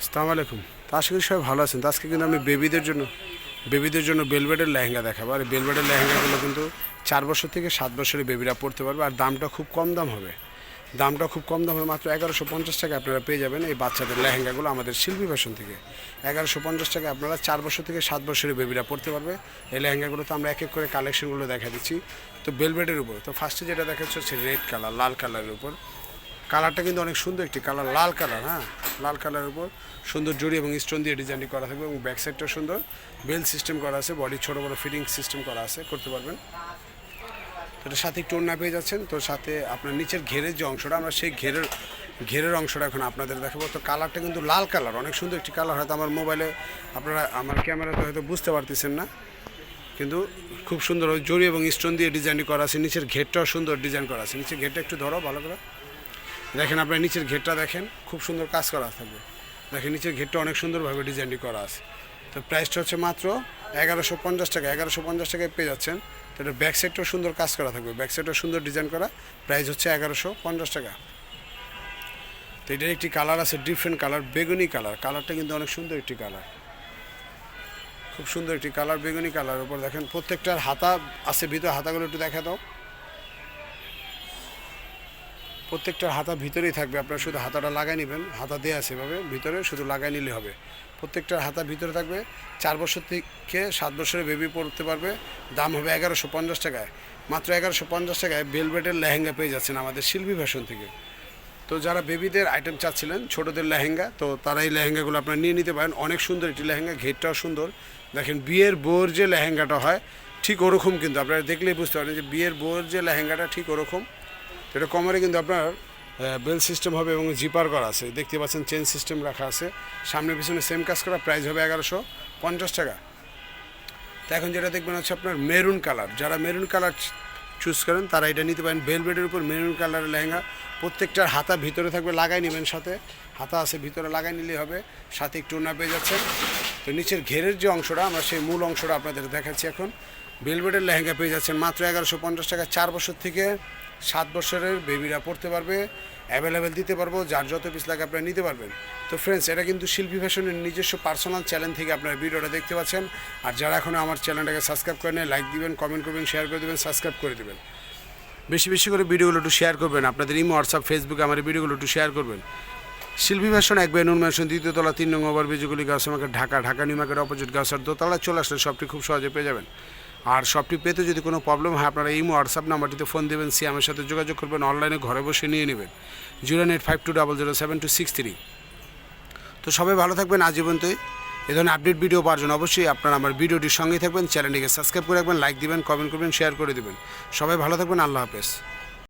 আসসালামু আলাইকুম। তো আশা সবাই ভালো আছেন। আজকে কিন্তু আমি বেবিদের জন্য বেবিদের জন্য বেলবেডের লেহেঙ্গা দেখাবো। আর বেলবেডের লেহেঙ্গাগুলো কিন্তু চার বছর থেকে সাত বছরের বেবিরা পড়তে পারবে। আর দামটা খুব কম দাম হবে। দামটা খুব কম দাম হবে মাত্র এগারোশো পঞ্চাশ টাকা আপনারা পেয়ে যাবেন এই বাচ্চাদের লেহেঙ্গাগুলো আমাদের শিল্পী ফ্যাশন থেকে। এগারোশো পঞ্চাশ টাকা আপনারা চার বছর থেকে সাত বছরের বেবিরা পড়তে পারবে। এই লেহেঙ্গাগুলো তো আমরা এক এক করে কালেকশনগুলো দেখা দিচ্ছি। তো বেলবেডের উপর তো ফার্স্টে যেটা দেখাচ্ছে হচ্ছে রেড কালার লাল কালারের উপর। কালারটা কিন্তু অনেক সুন্দর একটি কালার, লাল কালার হ্যাঁ? লাল কালারের উপর সুন্দর জড়ি এবং স্টোন দিয়ে ডিজাইনটি করা থাকবে এবং ব্যাক সাইডটাও সুন্দর। বেল সিস্টেম করা আছে বডি ছোটো বড়ো ফিটিং সিস্টেম করা আছে, করতে পারবেন। তো এটার সাথে একটু অন্য পেয়ে যাচ্ছেন, তো সাথে আপনার নিচের ঘেরের যে অংশটা, আমরা সেই ঘেরের ঘেরের অংশটা এখন আপনাদের দেখাবো। তো কালারটা কিন্তু লাল কালার, অনেক সুন্দর একটি কালার, হয়তো আমার মোবাইলে আপনারা, আমার ক্যামেরাতে হয়তো বুঝতে পারতেছেন না। কিন্তু খুব সুন্দর জড়ি এবং স্টোন দিয়ে ডিজাইনটি করা আছে, নিচের ঘেরটাও সুন্দর ডিজাইন করা আছে। নিচের ঘেরটা একটু ধরো, ভালো করে। দেখেন আপনার নিচের ঘেরটা দেখেন, খুব সুন্দর কাজ করা থাকবে। দেখেন নিচের ঘেরটা অনেক সুন্দরভাবে ডিজাইনটি করা আছে। তো প্রাইসটা হচ্ছে মাত্র এগারোশো পঞ্চাশ টাকা। এগারোশো পঞ্চাশ টাকায় পেয়ে যাচ্ছেন। তো এটা ব্যাক সাইডটাও সুন্দর কাজ করা থাকবে। ব্যাক সাইডটাও সুন্দর ডিজাইন করা। প্রাইস হচ্ছে এগারোশো পঞ্চাশ টাকা। তো এটার একটি কালার আছে ডিফারেন্ট কালার বেগুনি কালার কালারটা কিন্তু অনেক সুন্দর একটি কালার খুব সুন্দর একটি কালার বেগুনি কালার উপর। দেখেন প্রত্যেকটার হাতা আছে, ভিতরে হাতাগুলো একটু দেখা দাও। প্রত্যেকটার হাতা ভিতরেই থাকবে, আপনারা শুধু হাতাটা লাগাই নেবেন, হাতা দেওয়া আছে এভাবে, ভিতরে শুধু লাগাই নিলে হবে। প্রত্যেকটার হাতা ভিতরে থাকবে, চার বছর থেকে সাত বছরের বেবি পড়তে পারবে, দাম হবে এগারোশো পঞ্চাশ টাকায়। মাত্র এগারোশো পঞ্চাশ টাকায় বেলভেটের লেহেঙ্গা পেয়ে যাচ্ছেন আমাদের শিল্পী ফ্যাশন থেকে। তো যারা বেবিদের আইটেম চাচ্ছিলেন, ছোটোদের লেহেঙ্গা, তো তারা এই লেহেঙ্গাগুলো আপনারা নিয়ে নিতে পারেন। অনেক সুন্দর একটি লেহেঙ্গা, ঘেরটাও সুন্দর। দেখেন, বিয়ের বউর যে লেহেঙ্গাটা হয়, ঠিক ওরকম কিন্তু, আপনারা দেখলেই বুঝতে পারেন যে বিয়ের বউর যে লেহেঙ্গাটা ঠিক ওরকম। এটা কমারে কিন্তু আপনার বেল সিস্টেম হবে এবং জিপার করা আছে। দেখতে পাচ্ছেন, চেন সিস্টেম রাখা আছে। সামনে পিছনে সেম কাজ করা, প্রাইস হবে এগারোশো পঞ্চাশ টাকা। তো এখন যেটা দেখবেন হচ্ছে আপনার মেরুন কালার। যারা মেরুন কালার চুজ করেন, তারা এটা নিতে পারেন। বেলবেডের উপর মেরুন কালারের লেহেঙ্গা। প্রত্যেকটার হাতা ভিতরে থাকবে, লাগাই নেবেন সাথে। হাতা আছে, ভিতরে লাগাই নিলেই হবে। সাথে একটু না পেয়ে যাচ্ছেন। তো নিচের ঘেরের যে অংশটা, আমরা সেই মূল অংশটা আপনাদের দেখাচ্ছি এখন। বেলবেডের লেহেঙ্গা পেয়ে যাচ্ছেন মাত্র এগারোশো পঞ্চাশ টাকা। চার বছর থেকে সাত বছরের বেবিরা পড়তে পারবে অ্যাভেলেবেল দিতে পারব, যার যত পিস লাগে আপনারা নিতে পারবেন। তো ফ্রেন্ডস এটা কিন্তু শিল্পী ফ্যাশনের নিজস্ব পার্সোনাল চ্যানেল থেকে আপনারা ভিডিওটা দেখতে পাচ্ছেন। আর যারা এখনও আমার চ্যানেলটাকে সাবস্ক্রাইব করে নেয় লাইক দিবেন কমেন্ট করবেন শেয়ার করে দেবেন সাবস্ক্রাইব করে দেবেন। বেশি বেশি করে ভিডিওগুলো একটু শেয়ার করবেন। আপনাদের ইমো হোয়াটসঅ্যাপ ফেসবুকে আমার ভিডিওগুলো একটু শেয়ার করবেন। শিল্পী ফ্যাশন এক বেনুন ম্যানশন দ্বিতীয় তলা, তিন নম্বর বিজুগুলি গাছ, আমাকে ঢাকা ঢাকা নিমাকের অপোজিট গাছার দোতলা চলে আসলে সবটি খুব সহজে পেয়ে যাবেন। আর সবটি পেতে যদি কোনো প্রবলেম হয়, আপনারা এই হোয়াটসঅ্যাপ নাম্বারটিতে ফোন দেবেন সি আমার সাথে যোগাযোগ করবেন অনলাইনে ঘরে বসে নিয়ে নেবেন। Zero eight five two double zero seven two six three তো সবাই ভালো থাকবেন আজীবন্তই এ ধরনের আপডেট ভিডিও পাওয়ার জন্য অবশ্যই আপনারা আমার ভিডিওটির সঙ্গেই থাকবেন চ্যানেলটিকে সাবস্ক্রাইব করে রাখবেন লাইক দিবেন কমেন্ট করবেন শেয়ার করে দেবেন। সবাই ভালো থাকবেন, আল্লাহ হাফেজ।